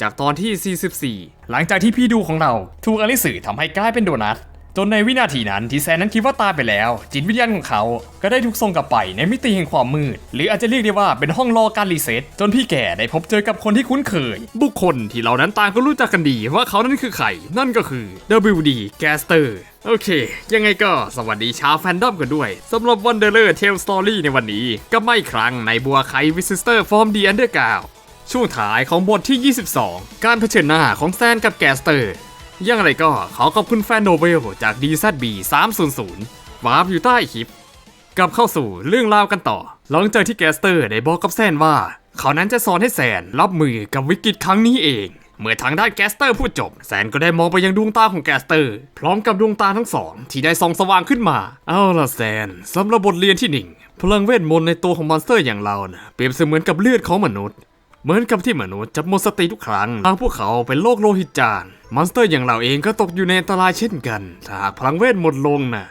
จากตอนที่ 44 หลังจากที่พี่ดูของเราถูกอลิสือทำให้กลายเป็นโดนัทจนในวินาทีนั้นที่แซนนั้นคิดว่าตายไปแล้ว จิตวิญญาณของเขาก็ได้ถูกส่งกลับไปในมิติแห่งความมืด หรืออาจจะเรียกได้ว่าเป็นห้องรอการรีเซ็ตจนพี่แก่ได้พบเจอกับคนที่คุ้นเคย บุคคลที่เรานั้นต่างก็รู้จักกันดีว่าเขานั้นคือใคร นั่นก็คือ WD Gaster โอเค ยังไงก็สวัสดีชาวแฟนดอมกันด้วยสำหรับ Wanderer Tale Story ในวันนี้ ก็ไม่ครั้งในบัวไควิสิสเตอร์ฟอร์มดีอันเดอร์กาว ช่วงท้ายของบทที่ 22 การเผชิญหน้าของแซนกับแกสเตอร์ ยังไรก็ขอขอบคุณแฟนโนเวลจาก DZB 300วาร์ปอยู่ใต้คลิป กลับเข้าสู่เรื่องราวกันต่อ หลังจากที่แกสเตอร์ได้บอกกับแซนว่า เขานั้นจะสอนให้แซนรับมือกับวิกฤตครั้งนี้เองเมื่อทางด้านแกสเตอร์พูดจบ แซนก็ได้มองไปยังดวงตาของแกสเตอร์ พร้อมกับดวงตาทั้งสอง ที่ได้ส่องสว่างขึ้นมา เอาล่ะแซนสำหรับบทเรียนที่หนึ่งพลังเวทมนต์ในตัวของมอนสเตอร์อย่างเรานะเปรียบเสมือนกับเลือดของมนุษย์ เหมือนกับที่มนุษย์จะหมดสติทุกครั้งหากพวกเขาเป็นโรคโลหิตจางมอนสเตอร์อย่างเราเองก็ตกอยู่ในอันตรายเช่นกันถ้าหากพลังเวทหมดลงนะ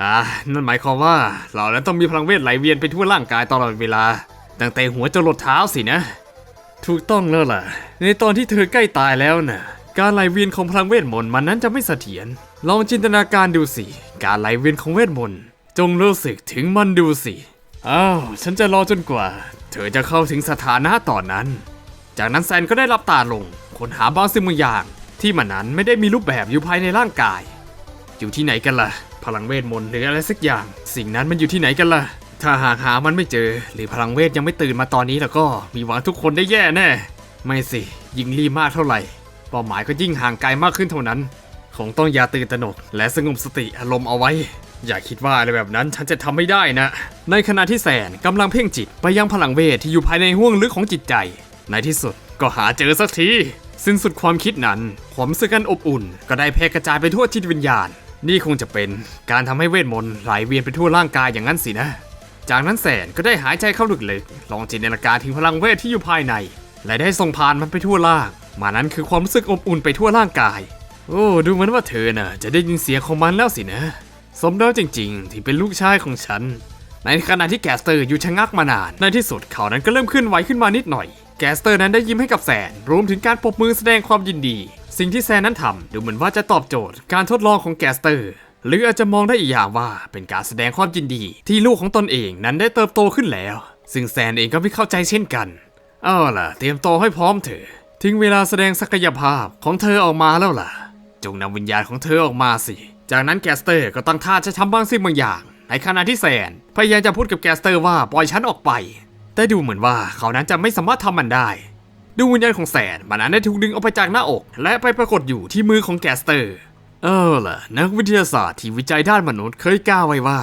อ่านั่นหมายความว่าเรานั้นต้องมีพลังเวทไหลเวียนไปทั่วร่างกายตลอดเวลา ตั้งแต่หัวจรดเท้าสินะ ถูกต้องแล้วล่ะ ในตอนที่เธอใกล้ตายแล้วน่ะ การไหลเวียนของพลังเวทมนต์มันนั้นจะไม่เสถียร ลองจินตนาการดูสิ การไหลเวียนของเวทมนต์จงรู้สึกถึงมันดูสิ อ้าว ฉันจะรอจนกว่า ธอจะเข้าถึงสถานะตอนนั้น จากนั้นแซนก็ได้รับตาลงค้นหาบางสิ่งบางอย่าง ที่มันนั้นไม่ได้มีรูปแบบอยู่ภายในร่างกาย อยู่ที่ไหนกันล่ะ พลังเวทมนต์หรืออะไรสักอย่าง สิ่งนั้นมันอยู่ที่ไหนกันล่ะ ถ้าหากหามันไม่เจอ หรือพลังเวทยังไม่ตื่นมาตอนนี้แล้วก็มีหวังทุกคนได้แย่แน่ ไม่สิ ยิ่งรีบมากเท่าไหร่เป้าหมายก็ยิ่งห่างไกลมากขึ้นเท่านั้น คงต้องอย่าตื่นตระหนก และสงบสติอารมณ์เอาไว้ อย่าคิดว่าอะไรแบบนั้นฉันจะทำไม่ได้นะ ในขณะที่แสนกำลังเพ่งจิตไปยังพลังเวทที่อยู่ภายในห้วงลึกของจิตใจ ในที่สุดก็หาเจอสักที สิ้นสุดความคิดนั้น ความสึกกันอบอุ่น ก็ได้แพร่กระจายไปทั่วจิตวิญญาณ นี่คงจะเป็นการทำให้เวทมนต์ไหลเวียนไปทั่วร่างกายอย่างนั้นสินะ จากนั้นแสนก็ได้หายใจเข้าลึกๆลองจินตนาการถึงพลังเวทที่อยู่ภายใน และได้ส่งผ่านมันไปทั่วร่าง มานั้นคือความรู้สึกอบอุ่นไปทั่วร่างกาย โอ้ ดูเหมือนว่าเธอน่ะจะได้ยินเสียงของมันแล้วสินะ สมแล้วจริงๆ ที่เป็นลูกชายของฉัน ในขณะที่แกสเตอร์อยู่ชะงักมานาน ในที่สุดเขานั้นก็เริ่มขึ้นไหวขึ้นมานิดหน่อย แกสเตอร์นั้นได้ยิ้มให้กับแซน รวมถึงการปรบมือแสดงความยินดี สิ่งที่แซนนั้นทำดูเหมือนว่าจะตอบโจทย์ การทดลองของแกสเตอร์ หรืออาจจะมองได้อีกอย่างว่าเป็นการแสดงความยินดี ที่ลูกของตนเองนั้นได้เติบโตขึ้นแล้ว ซึ่งแซนเองก็ไม่เข้าใจเช่นกันเอาล่ะ เตรียมตัวให้พร้อมเถอะถึงเวลาแสดงศักยภาพของเธอออกมาแล้วล่ะ จงนำวิญญาณของเธอออกมาสิ จากนั้นแกสเตอร์ก็ตั้งท่าจะทำบางสิ่งบางอย่าง ในขณะที่แซนพยายามจะพูดกับแกสเตอร์ว่าปล่อยฉันออกไป แต่ดูเหมือนว่าเขานั้นจะไม่สามารถทำมันได้ดวงวิญญาณของแซนมันนั้นได้ถูกดึงออกไปจากหน้าอก และไปปรากฏอยู่ที่มือของแกสเตอร์ เออล่ะ นักวิทยาศาสตร์ที่วิจัยด้านมนุษย์เคยกล่าวไว้ว่า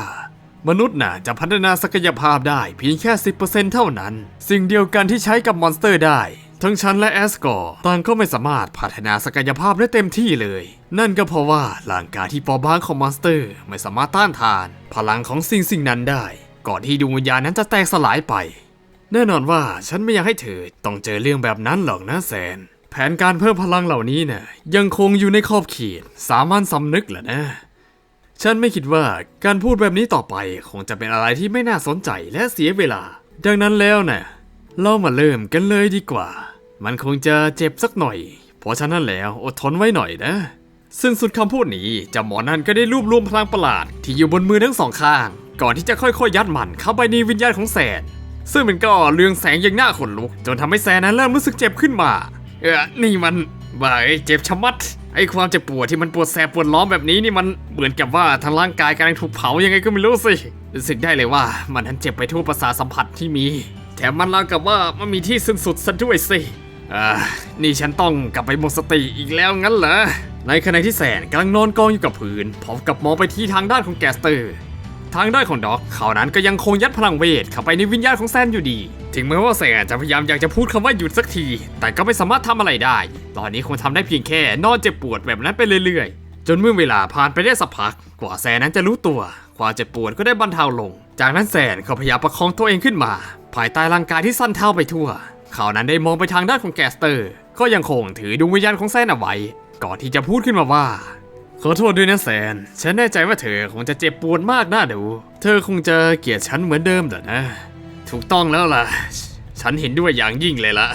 มนุษย์น่ะจะพัฒนาศักยภาพได้เพียงแค่ 10%เท่านั้น สิ่งเดียวกันที่ใช้กับมอนสเตอร์ได้ ทั้งฉันและแอสกอร์ต่างก็ไม่สามารถพัฒนาศักยภาพได้เต็มที่เลย นั่นก็เพราะว่าร่างกายที่ปอบางของมอนสเตอร์ไม่สามารถต้านทาน พลังของสิ่งสิ่งนั้นได้ ก่อนที่ดวงวิญญาณนั้นจะแตกสลายไป แน่นอนว่าฉันไม่อยากให้เธอต้องเจอเรื่องแบบนั้นหรอกนะแซนแผนการเพิ่มพลังเหล่านี้น่ะยังคงอยู่ในขอบเขตสามัญสำนึกแหละนะ ฉันไม่คิดว่าการพูดแบบนี้ต่อไปคงจะเป็นอะไรที่ไม่น่าสนใจและเสียเวลา ดังนั้นแล้วนะ่ะเรามาเริ่มกันเลยดีกว่า มันคงจะเจ็บสักหน่อย เพราะฉะนั้นแล้วอดทนไว้หน่อยนะ ซึ่งสุดคำพูดนี้เจ้าหมอนั่นก็ได้รวบรวมพลังประหลาดที่อยู่บนมือทั้งสองข้าง ก่อนที่จะค่อยๆยัดมันเข้าไปในวิญญาณของแสนซึ่งมันก็เรืองแสงอย่างน่าขนลุก จนทำให้แซนนั้นเริ่มรู้สึกเจ็บขึ้นมา เออนี่มันบ้าเอ้ยเจ็บชะมัด ไอความเจ็บปวดที่มันปวดแสบปวดร้อนแบบนี้นี่มันเหมือนกับว่าทางร่างกายกำลังถูกเผายังไงก็ไม่รู้สิ รู้สึกได้เลยว่ามันนั้นเจ็บไปทั่วประสาสัมผัสที่มี แถมมันราวกับว่ามันมีที่สิ้นสุดซะด้วยสิ อ่านี่ฉันต้องกลับไปหมดสติอีกแล้วงั้นเหรอ ในขณะที่แสนกำลังนอนกองอยู่กับพื้นพร้อมกับมองไปที่ทางด้านของแกสเตอร์ ทางด้านของด็อกเขานั้นก็ยังคงยัดพลังเวทเข้าไปในวิญญาณของแซนอยู่ดี ถึงแม้ว่าแซนจะพยายามอยากจะพูดคำว่าหยุดสักที แต่ก็ไม่สามารถทำอะไรได้ ตอนนี้คงทำได้เพียงแค่นอนเจ็บปวดแบบนั้นไปเรื่อยๆ จนเมื่อเวลาผ่านไปได้สักพัก กว่าแซนนั้นจะรู้ตัว ความเจ็บปวดก็ได้บรรเทาลง จากนั้นแซนเขาพยายามประคองตัวเองขึ้นมา ภายใต้ร่างกายที่สั่นเทาไปทั่ว เขานั้นได้มองไปทางด้านของแกสเตอร์ ก็ยังคงถือดวงวิญญาณของแซนเอาไว้ ก่อนที่จะพูดขึ้นมาว่า ขอโทษด้วยนะแซน ฉันแน่ใจว่าเธอคงจะเจ็บปวดมากน่าดู เธอคงจะเกลียดฉันเหมือนเดิมแต่นะ ถูกต้องแล้วล่ะ ฉันเห็นด้วยอย่างยิ่งเลยละ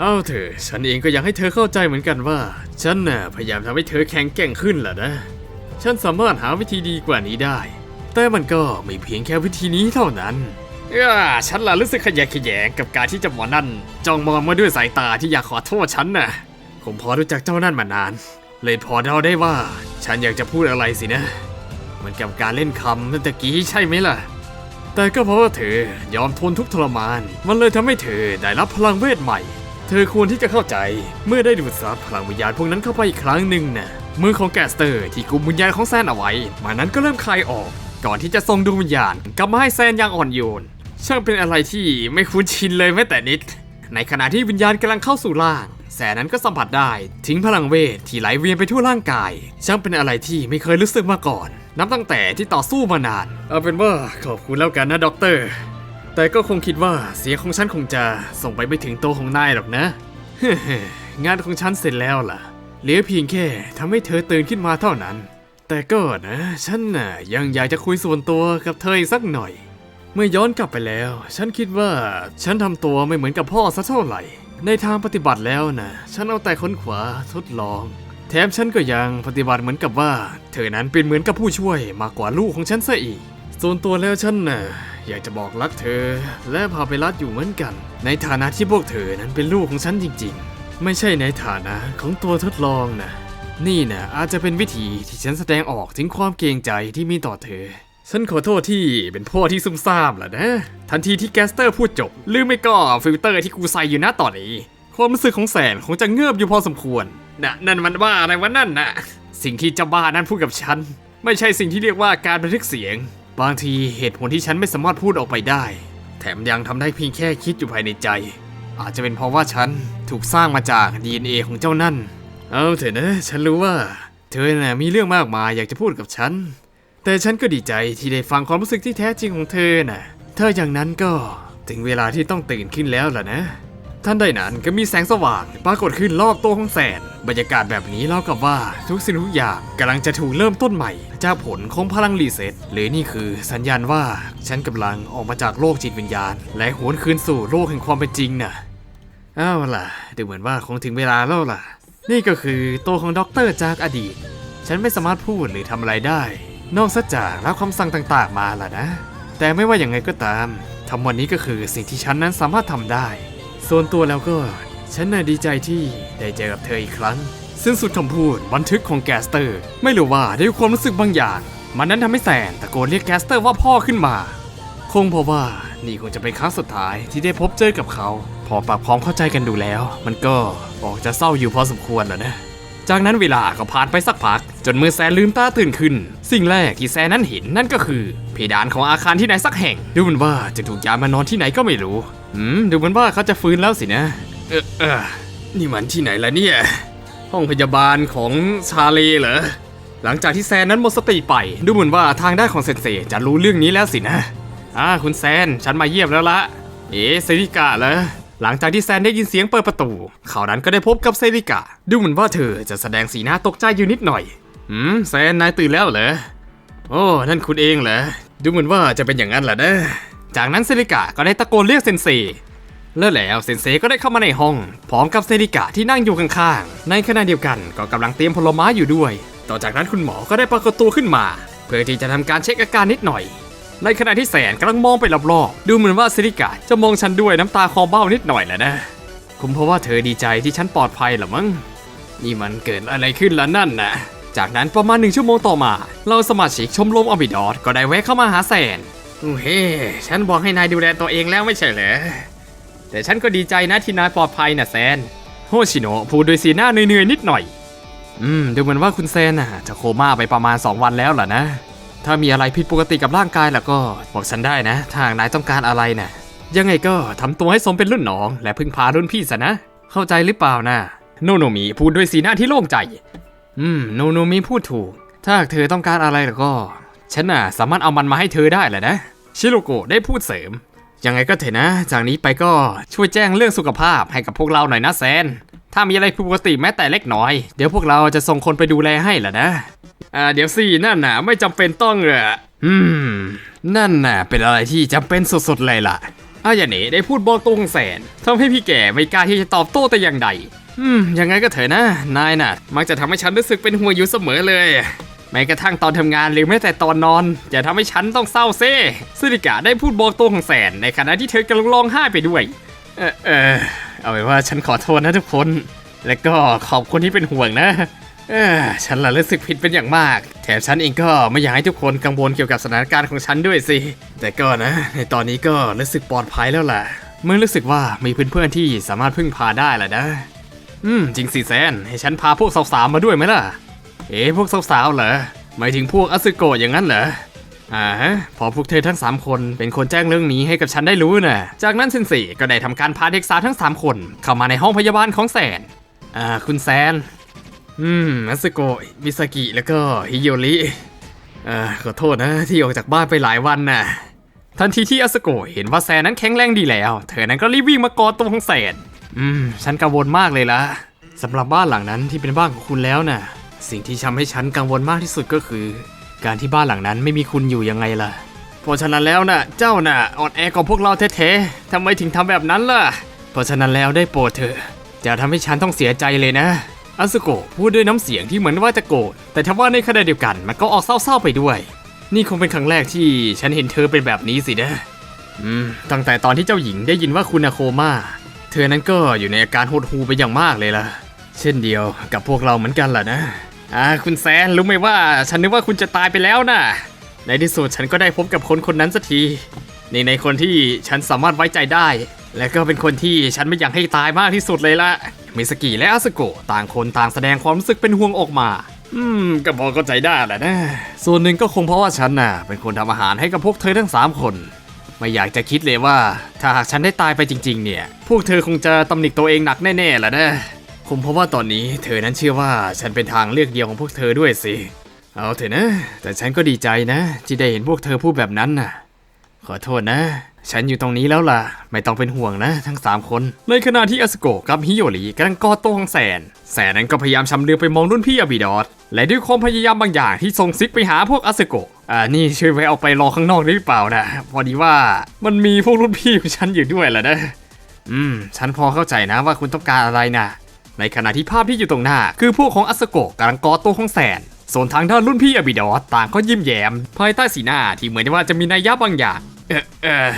เอาเถอะฉันเองก็อยากให้เธอเข้าใจเหมือนกันว่า ฉันน่ะพยายามทำให้เธอแข็งแกร่งขึ้นแหละนะ ฉันสามารถหาวิธีดีกว่านี้ได้ แต่มันก็ไม่เพียงแค่วิธีนี้เท่านั้น อ่าฉันล่ะรู้สึกขยะแขยงกับการที่เจ้าหมอนั่นจ้องมองมาด้วยสายตาที่อยากขอโทษฉันน่ะ ผมพอรู้จักเจ้านั่นมานาน เลยพอเดาได้ว่า ฉันอยากจะพูดอะไรสินะ เหมือนกับการเล่นคำเมื่อตะกี้ใช่ไหมล่ะ แต่ก็เพราะว่าเธอยอมทนทุกทรมาน มันเลยทำให้เธอได้รับพลังเวทใหม่ เธอควรที่จะเข้าใจเมื่อได้ดูดซับพลังวิญญาณพวกนั้นเข้าไปอีกครั้งหนึ่งน่ะมือของแกสเตอร์ที่กุมวิญญาณของแซนเอาไว้มันนั้นก็เริ่มคลายออก ก่อนที่จะส่งดวงวิญญาณกลับมาให้แซนอย่างอ่อนโยน ช่างเป็นอะไรที่ไม่คุ้นชินเลยแม้แต่นิด ในขณะที่วิญญาณกำลังเข้าสู่ร่าง แสนนั้นก็สัมผัสได้ ทิ้งพลังเวทที่ไหลเวียนไปทั่วร่างกาย ช่างเป็นอะไรที่ไม่เคยรู้สึกมาก่อน นับตั้งแต่ที่ต่อสู้มานาน เอาเป็นว่าขอบคุณแล้วกันนะด็อกเตอร์ แต่ก็คงคิดว่าเสียงของฉันคงจะส่งไปไม่ถึงโตวของนายหรอกนะ งานของฉันเสร็จแล้วล่ะ เหลือเพียงแค่ทำให้เธอตื่นขึ้นมาเท่านั้น แต่ก็นะ ฉันน่ะยังอยากจะคุยส่วนตัวกับเธออีกสักหน่อย เมื่อย้อนกลับไปแล้ว ฉันคิดว่าฉันทำตัวไม่เหมือนกับพ่อซะเท่าไหร่ ในทางปฏิบัติแล้วนะ ฉันเอาแต่ค้นขวาทดลอง แถมฉันก็ยังปฏิบัติเหมือนกับว่า เธอนั้นเป็นเหมือนกับผู้ช่วยมากกว่าลูกของฉันซะอีก ส่วนตัวแล้วฉันน่ะอยากจะบอกรักเธอ และพาไปรัดอยู่เหมือนกัน ในฐานะที่พวกเธอนั้นเป็นลูกของฉันจริง ๆ ไม่ใช่ในฐานะของตัวทดลองนะนี่นะอาจจะเป็นวิธีที่ฉันแสดงออกถึงความเกรงใจที่มีต่อเธอ ฉันขอโทษที่เป็นพ่อที่ซุ่มซ่ามแหละนะ ทันทีที่แกสเตอร์พูดจบลืมไม่ก็ฟิลเตอร์ที่กูใส่อยู่หน้าตอนนี้ ความรู้สึกของแสนคงจะเงือบอยู่พอสมควรนะนั่นมันว่าอะไรวะนั่นนะสิ่งที่เจ้าบ้านั้นพูดกับฉัน ไม่ใช่สิ่งที่เรียกว่าการบันทึกเสียง บางทีเหตุผลที่ฉันไม่สามารถพูดออกไปได้ แถมยังทำได้เพียงแค่คิดอยู่ภายในใจ อาจจะเป็นเพราะว่าฉันถูกสร้างมาจาก DNA ของเจ้านั่น เอาเถอะนะ ฉันรู้ว่า เธอน่ะมีเรื่องมากมายอยากจะพูดกับฉัน แต่ฉันก็ดีใจที่ได้ฟังความรู้สึกที่แท้จริงของเธอน่ะถ้าอย่างนั้นก็ถึงเวลาที่ต้องตื่นขึ้นแล้วล่ะนะ ท่านใดนั้นก็มีแสงสว่างปรากฏขึ้นรอบตัวของแสน บรรยากาศแบบนี้เล่ากับว่าทุกสิ่งทุกอย่างกำลังจะถูกเริ่มต้นใหม่ จากผลของพลังรีเซ็ตหรือนี่คือสัญญาณว่าฉันกำลังออกมาจากโลกจิตวิญญาณ และหวนคืนสู่โลกแห่งความเป็นจริงน่ะเอาล่ะดูเหมือนว่าคงถึงเวลาแล้วล่ะ นี่ก็คือตัวของด็อกเตอร์จากอดีต ฉันไม่สามารถพูดหรือทำอะไรได้ นอกจากรับคำสั่งต่างๆมาล่ะนะ แต่ไม่ว่าอย่างไงก็ตามทำวันนี้ก็คือสิ่งที่ฉันนั้นสามารถทำได้ ส่วนตัวแล้วก็ ฉันน่ะดีใจที่ได้เจอกับเธออีกครั้งซึ่งสุดคำพูดบันทึกของแกสเตอร์ ไม่รู้ว่าได้ความรู้สึกบางอย่าง มันนั้นทำให้แสนตะโกนเรียกแกสเตอร์ว่าพ่อขึ้นมา คงเพราะว่านี่คงจะเป็นครั้งสุดท้ายที่ได้พบเจอกับเขา พอปรับพร้อมเข้าใจกันดูแล้ว มันก็ออกจะเศร้าอยู่พอสมควรแล้วนะ จากนั้นเวลาก็ผ่านไปสักพัก จนเมื่อแซนลืมตาตื่นขึ้น สิ่งแรกที่แซนนั้นเห็นนั่นก็คือ เพดานของอาคารที่ไหนสักแห่ง ดูเหมือนว่าจะถูกย้ายมานอนที่ไหนก็ไม่รู้อืมดูเหมือนว่าเขาจะฟื้นแล้วสินะ เออเออนี่มันที่ไหนล่ะเนี่ย ห้องพยาบาลของชาเลเหรอหลังจากที่แซนนั้นหมดสติไป ดูเหมือนว่าทางด้านของเซนเซจะรู้เรื่องนี้แล้วสินะอ่าคุณแซน ฉันมาเยี่ยมแล้วละเอ๋เซริกาเหรอ หลังจากที่แซนได้ยินเสียงเปิดประตู เขานั้นก็ได้พบกับเซริกาดูเหมือนว่าเธอจะแสดงสีหน้าตกใจอยู่นิดหน่อย หืมแซนนายตื่นแล้วเหรอ โอ้นั่นคุณเองเหรอ ดูเหมือนว่าจะเป็นอย่างนั้นแหละนะ จากนั้นเซริกาก็ได้ตะโกนเรียกเซนเซแล้วแล้วเซนเซก็ได้เข้ามาในห้อง พร้อมกับเซริกะที่นั่งอยู่ข้างๆ ในขณะเดียวกันก็กำลังเตรียมผลไม้อยู่ด้วย ต่อจากนั้นคุณหมอก็ได้ปรากฏตัวขึ้นมา เพื่อที่จะทำการเช็คอาการนิดหน่อย ในขณะที่แสนกำลังมองไปรอบๆ ดูเหมือนว่าเซริกะจะมองฉันด้วยน้ำตาคลอเบ้านิดหน่อยแหละนะ คงเพราะว่าเธอดีใจที่ฉันปลอดภัยหรอมั้ง นี่มันเกิดอะไรขึ้นล่ะนั่นนะจากนั้นประมาณหนึ่งชั่วโมงต่อมา เราสมาชิกชมรมอบิดอสก็ได้แวะเข้ามาหาแสนเฮ้ ฉันบอกให้นายดูแลตัวเองแล้วไม่ใช่เหรอ แต่ฉันก็ดีใจนะที่นายปลอดภัยนะแซน โฮชิโนะพูดโดยสีหน้าเหนื่อยๆนิดหน่อย อืม ดูเหมือนว่าคุณแซนน่ะจะโคม่าไปประมาณ 2 วันแล้วล่ะนะ ถ้ามีอะไรผิดปกติกับร่างกายแล้วก็บอกฉันได้นะถ้าหานายต้องการอะไรน่ะยังไงก็ทำตัวให้สมเป็นรุ่นน้อง และพึ่งพารุ่นพี่ซะนะ เข้าใจหรือเปล่านะโนโนมิพูดด้วยสีหน้าที่โล่งใจ อืมโนโนมิพูดถูก ถ้าเธอต้องการอะไรแล้วก็ ฉันน่ะสามารถเอามันมาให้เธอได้แหละนะ ชิโรโกะได้พูดเสริม ยังไงก็เถอะนะ จากนี้ไปก็ช่วยแจ้งเรื่องสุขภาพให้กับพวกเราหน่อยนะแซน ถ้ามีอะไรผิดปกติแม้แต่เล็กน้อย เดี๋ยวพวกเราจะส่งคนไปดูแลให้แหละนะ อ่าเดี๋ยวสินั่นน่ะไม่จำเป็นต้องเอออืม นั่นน่ะ เป็นอะไรที่จำเป็นสุดๆเลยล่ะอายาเนะได้พูดบอกตรงแสนทำให้พี่แก่ไม่กล้าที่จะตอบโต้แต่อย่างใด อืมยังไงก็เถอะนะ นายน่ะ มักจะทำให้ฉันรู้สึกเป็นห่วงอยู่เสมอเลยแม้กระทั่งตอนทำงานหรือแม้แต่ตอนนอนจะทำให้ฉันต้องเศร้าเซ่ซิริกะได้พูดบอกตรงของแสน ในขณะที่เธอกำลังร้องไห้ไปด้วย เออเออเอาไว้ว่าฉันขอโทษนะทุกคน และก็ขอบคุณที่เป็นห่วงนะเออ ฉันละรู้สึกผิดเป็นอย่างมาก แถมฉันเองก็ไม่อยากให้ทุกคนกังวลเกี่ยวกับสถานการณ์ของฉันด้วยสิ แต่ก็นะ ในตอนนี้ก็รู้สึกปลอดภัยแล้วล่ะ เมื่อรู้สึกว่ามีเพื่อนๆที่สามารถพึ่งพาได้แหละนะ อืม จริงสิแซน ให้ฉันพาพวกสาวๆมาด้วยไหมล่ะ เอ๊พวกสาวๆเหรอ หมายถึงพวกอสึโกะอย่างนั้นเหรอ อ่าฮะ พอพวกเธอทั้ง 3 คนเป็นคนแจ้งเรื่องนี้ให้กับฉันได้รู้น่ะ จากนั้นเซนสิก็ได้ทำการพาเด็กสาวทั้ง 3 คน เข้ามาในห้องพยาบาลของแซน อ่า คุณแซน อืมอสึโกะมิสกิ แล้วก็ฮิโยริเอ่อขอโทษนะที่ออกจากบ้านไปหลายวันน่ะ ทันทีที่อัสโกะเห็นว่าแซนนั้นแข็งแรงดีแล้ว เธอนั้นก็รีบวิ่งมากอดตัวของแซนอืม ฉันกังวลมากเลยละสำหรับบ้านหลังนั้นที่เป็นบ้านของคุณแล้วน่ะ สิ่งที่ทำให้ฉันกังวลมากที่สุดก็คือ การที่บ้านหลังนั้นไม่มีคุณอยู่ยังไงล่ะเพราะฉะนั้นแล้วน่ะ เจ้าน่ะอ่อนแอกว่าพวกเราแท้ๆทำไมถึงทำแบบนั้นล่ะ เพราะฉะนั้นแล้วได้โปรดเถอะอย่าทำให้ฉันต้องเสียใจเลยนะ อสโกะพูดด้วยน้ำเสียงที่เหมือนว่าจะโกรธแต่ทว่าในขณะเดียวกันมันก็ออกเศร้าๆไปด้วย นี่คงเป็นครั้งแรกที่ฉันเห็นเธอเป็นแบบนี้สินะอืมตั้งแต่ตอนที่เจ้าหญิงได้ยินว่าคุณอาโคม่าเธอนั้นก็อยู่ในอาการหดหูไปอย่างมากเลยล่ะ เช่นเดียวกับพวกเราเหมือนกันล่ะนะอ่าคุณแซนรู้ไหมว่าฉันนึกว่าคุณจะตายไปแล้วนะในที่สุดฉันก็ได้พบกับคนคนนั้นสักทีในในคนที่ฉันสามารถไว้ใจได้ และก็เป็นคนที่ฉันไม่อยากให้ตายมากที่สุดเลยละมิสกิและอาสโกะต่างคนต่างแสดงความรู้สึกเป็นห่วงออกมา อืมก็พอเข้าใจได้แหละนะ ส่วนหนึ่งก็คงเพราะว่าฉันน่ะ เป็นคนทำอาหารให้กับพวกเธอทั้งสามคน ไม่อยากจะคิดเลยว่า ถ้าหากฉันได้ตายไปจริง ๆ เนี่ย พวกเธอคงจะตำหนิตัวเองหนักแน่ๆแหละนะคงเพราะว่าตอนนี้เธอนั้นเชื่อว่าฉันเป็นทางเลือกเดียวของพวกเธอด้วยสิ เอาเถอะนะ แต่ฉันก็ดีใจนะ ที่ได้เห็นพวกเธอพูดแบบนั้นน่ะ ขอโทษนะ ฉันอยู่ตรงนี้แล้วล่ะ ไม่ต้องเป็นห่วงนะ ทั้ง 3 คน ในขณะที่อสโกะกับฮิโยริกำลังกอดตัวของแสน แสนนั้นก็พยายามชำเลือไปมองรุ่นพี่อาบิดอสและด้วยความพยายามบางอย่างที่ส่งซิกไปหาพวกอสโกะอ่านี่ช่วยไว้เอาไปรอข้างนอกได้หรือเปล่านะพอดีว่ามันมีพวกรุ่นพี่ของฉันอยู่ด้วยแหละนะอืม ฉันพอเข้าใจนะว่าคุณต้องการอะไรนะในขณะที่ภาพที่อยู่ตรงหน้า คือพวกของอสโกะกำลังกอดตัวของแสนส่วนทางด้านรุ่นพี่อบิดอสต่างก็ยิ้มแย้ม ภายใต้สีหน้าที่เหมือนว่าจะมีนัยยะบางอย่าง เออเออ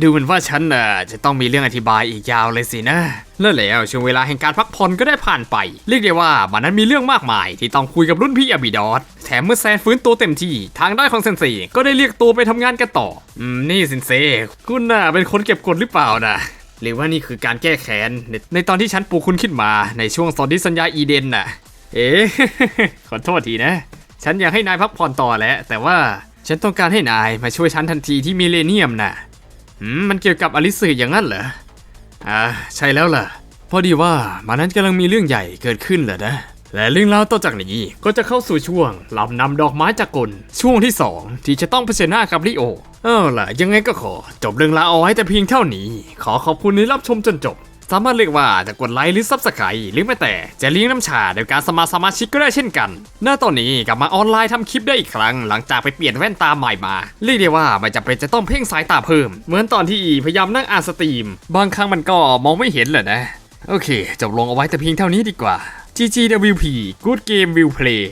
ดูเหมือนว่าฉันน่ะจะต้องมีเรื่องอธิบายอีกยาวเลยสินะแล้วแล้วช่วงเวลาแห่งการพักผ่อนก็ได้ผ่านไป เรียกได้ว่ามันนั้นมีเรื่องมากมาย ที่ต้องคุยกับรุ่นพี่อบิดอสแถมเมื่อแซนฟื้นตัวเต็มที่ ทางด้านของเซนเซก็ได้เรียกตัวไปทำงานกันต่อ อืม นี่เซนเซคุณน่ะเป็นคนเก็บกดหรือเปล่านะหรือว่านี่คือการแก้แค้นในตอนที่ฉันปลูกคุณขึ้นมาในช่วงสนธิสัญญาอีเดนน่ะ เอ๊ขอโทษทีนะ ฉันอยากให้นายพักผ่อนต่อแหล้วแต่ว่า ฉันต้องการให้นายมาช่วยฉันทันทีที่มิเลเนียมน่ะมันเกี่ยวกับอลิสอย่างนั้นเหรอ อ่า ใช่แล้วล่ะ พอดีว่ามันนั้นกำลังมีเรื่องใหญ่เกิดขึ้นเหรอนะ และเรื่องราวต่อจากนี้ก็จะเข้าสู่ช่วงลำนำดอกไม้จากกลช่วงที่ 2 ที่จะต้องเผชิญหน้ากับลิโอ เอาล่ะ ยังไงก็ขอ จบเรื่องราวเอาไว้แต่เพียงเท่านี้ ขอขอบคุณที่รับชมจนจบ สามารถเลือกว่าจะกดไลค์หรือซับสไครต์หรือแม้แต่จะเลี้ยงน้ำชาโดยการสมัสมาชิกก็ได้เช่นกัน หน้าตอนนี้กลับมาออนไลน์ทำคลิปได้อีกครั้ง หลังจากไปเปลี่ยนแว่นตาใหม่มา เรียกได้ว่าไม่จำเป็นจะต้องเพ่งสายตาเพิ่ม เหมือนตอนที่พยายามนั่งอ่านสตรีม บางครั้งมันก็มองไม่เห็นเลยนะ โอเค จบลงเอาไว้แต่เพียงเท่านี้ดีกว่า GGWP Good Game Will Play